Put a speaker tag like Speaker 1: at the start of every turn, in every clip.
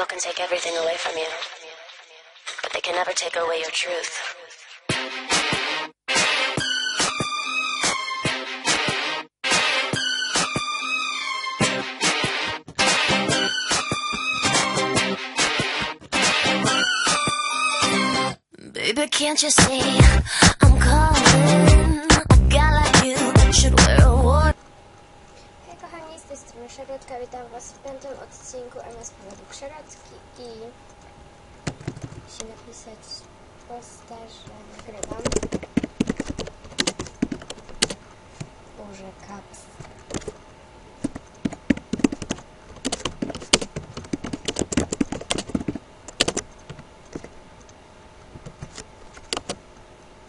Speaker 1: People can take everything away from you, but they can never take away your truth. Baby, can't you see I'm calling?
Speaker 2: Szarlotka, witam was w piątym odcinku MS Powodów Szarlotki i musimy napisać posta, że nagrywam. Boże, kaps.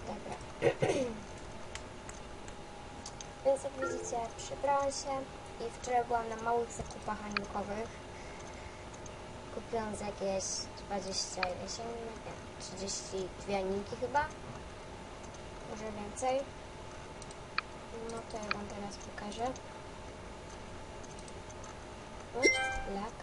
Speaker 2: Dobra. Więc jak widzicie, przebrałam się wczoraj byłam na małych zakupach aniołkowych. Kupiłam za jakieś 20, ile się nie wiem, 32 aniołki chyba. Może więcej. No to ja wam teraz pokażę. Ups, lak.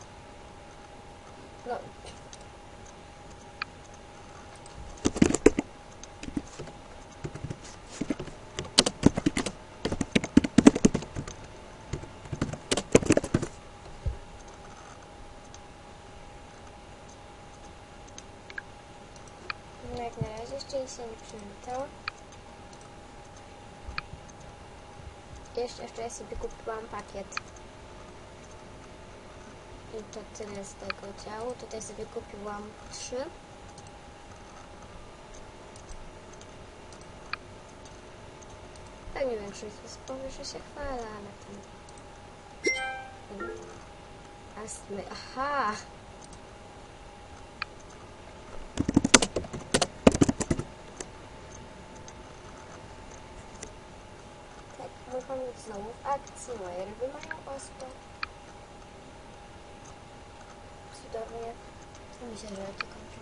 Speaker 2: No jak na razie przywitał. Jeszcze wczoraj sobie kupiłam pakiet. I to tyle z tego działu. Tutaj sobie kupiłam trzy. Pewnie większość z was powie, że się chwala, ale tam... Astmy. Aha! Tak, pomnik znowu w akcji, moje ryby mają ospę. Cudownie. Myślę, że to kończę.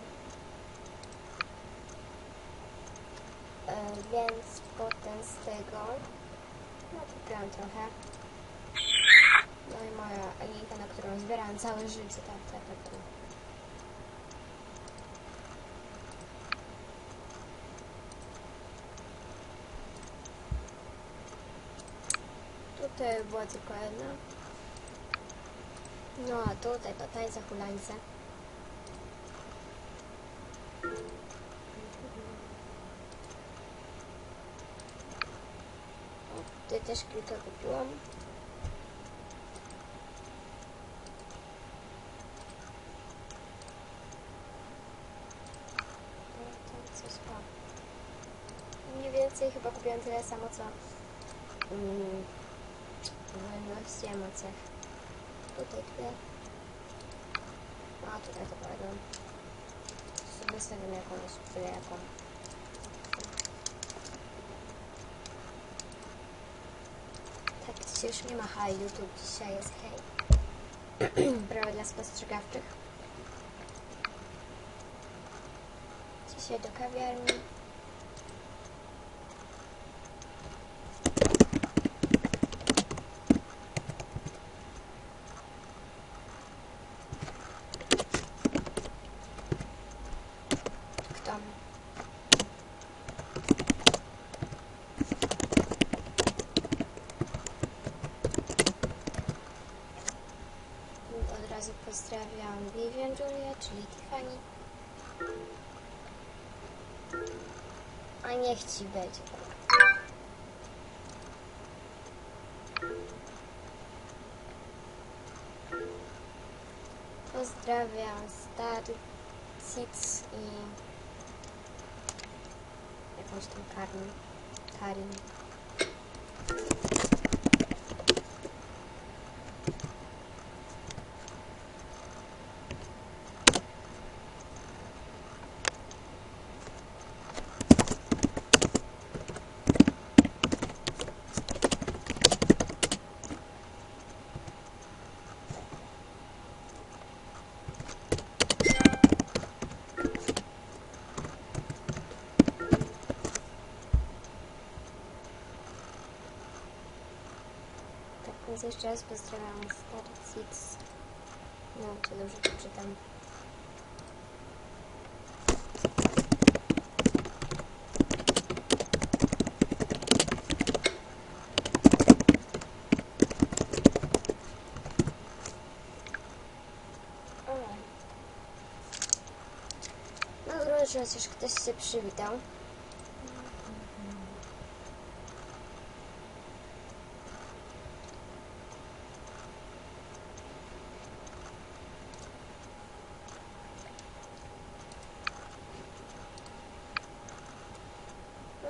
Speaker 2: E, więc potem z tego no kupiłam trochę. No i moja linka, na którą zbierałam całe życie, tak, tak, tak. Tutaj była tylko jedna. No a tutaj to tańce hulańce. Tutaj też kilka kupiłam. To. Mniej więcej chyba kupiłam tyle samo co mm, wolności emocjach. Tutaj tyle. A tutaj to będą. Sobie stawiam jakąś jaką. Tak, dzisiaj już nie ma high YouTube, dzisiaj jest hej. Brawo dla spostrzegawczych. Dzisiaj do kawiarni. Pozdrawiam Vivian Julia, czyli Tiffany. A niech ci będzie. Pozdrawiam Star Six i jakąś tam Karin. Karin. Więc jeszcze raz pozdrawiam Star Six No, czy dobrze to czytam. No, chociaż ktoś się przywitał.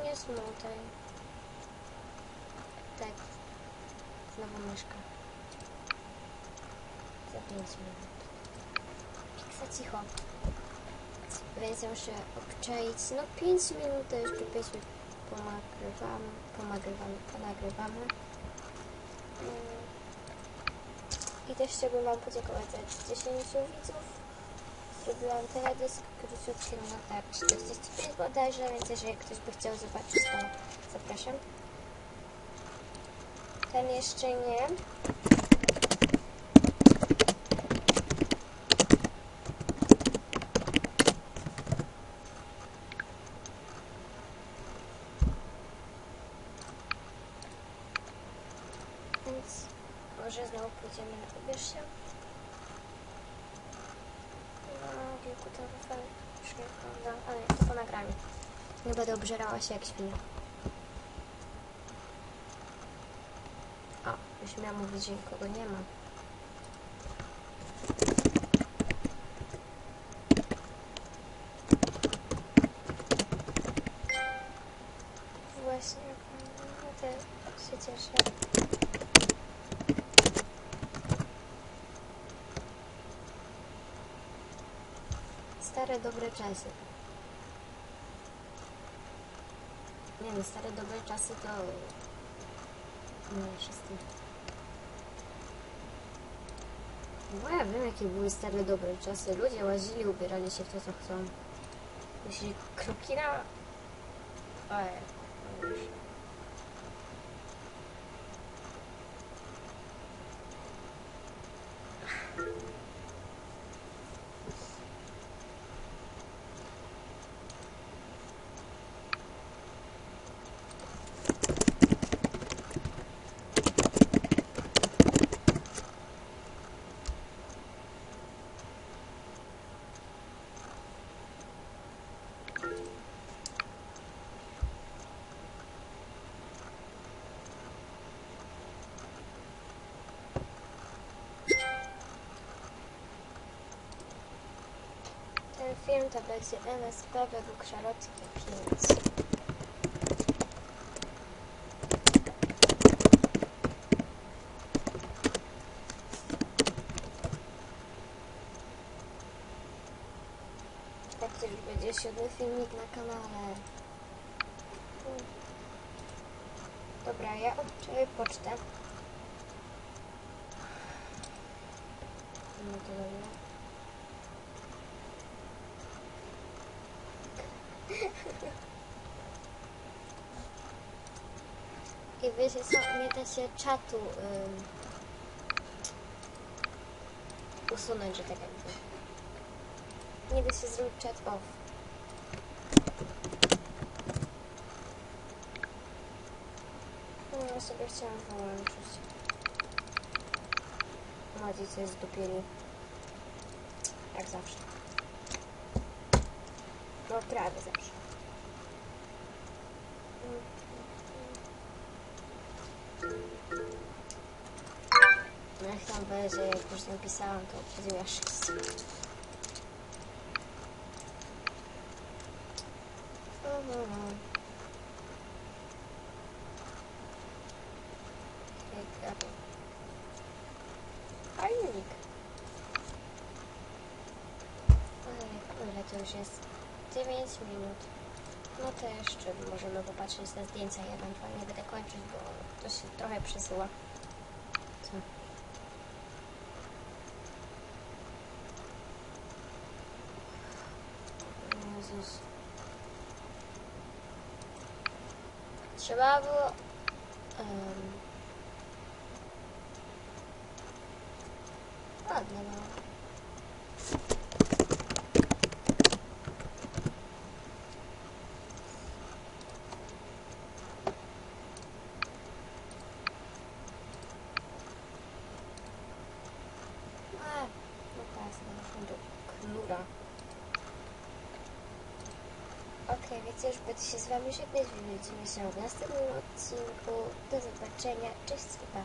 Speaker 2: Nie smutaj. Tak. Znowu myszka. Za 5 minut. Za cicho. Więc ja muszę obczaić. No 5 minut to po 5 minut ponagrywam, ponagrywamy, ponagrywamy. Mm. I też chciałbym Wam podziękować za 10 widzów. Zrobiłam teledysk króciutki, tak, 45 bodajże, więc jeżeli ktoś by chciał zobaczyć, to zapraszam. Ten jeszcze nie. Więc może znowu pójdziemy na ubierz się. No, kilku to wyfal prawda, ale to po nagraniu. Nie będę obżerała się jak świnia. O, już miałam mówić, że nikogo nie ma. Właśnie, no też się cieszę. Stare dobre czasy. Nie no, stare dobre czasy to... Nie, wszyscy. No ja wiem, jakie były stare dobre czasy. Ludzie łazili, ubierali się w to, co chcą. Jeśli krokina... Oj, no to będzie NSP według Szarotki 5. Tak już będzie siódmy filmik na kanale. Dobra, ja odczuję pocztę. No to dobra. I wiecie co, nie da się czatu ym, usunąć, że tak jakby. Nie da się zrobić chat off. No ja sobie chciałam wyłączyć. Młodzi coś zdupili. Jak zawsze. No prawie zawsze. Jak tam będzie, jak już napisałam, to będzie miała 6. Fajnik. Ile to już jest? 9 minut. No to jeszcze możemy popatrzeć na zdjęcia i ewentualnie będę kończyć, bo to się trochę przesyła. Jesus. Dicevamo... Um... Guarda, wiecie, będę się z wami żegnać. Widzimy się w następnym odcinku. Do zobaczenia. Cześć, pa.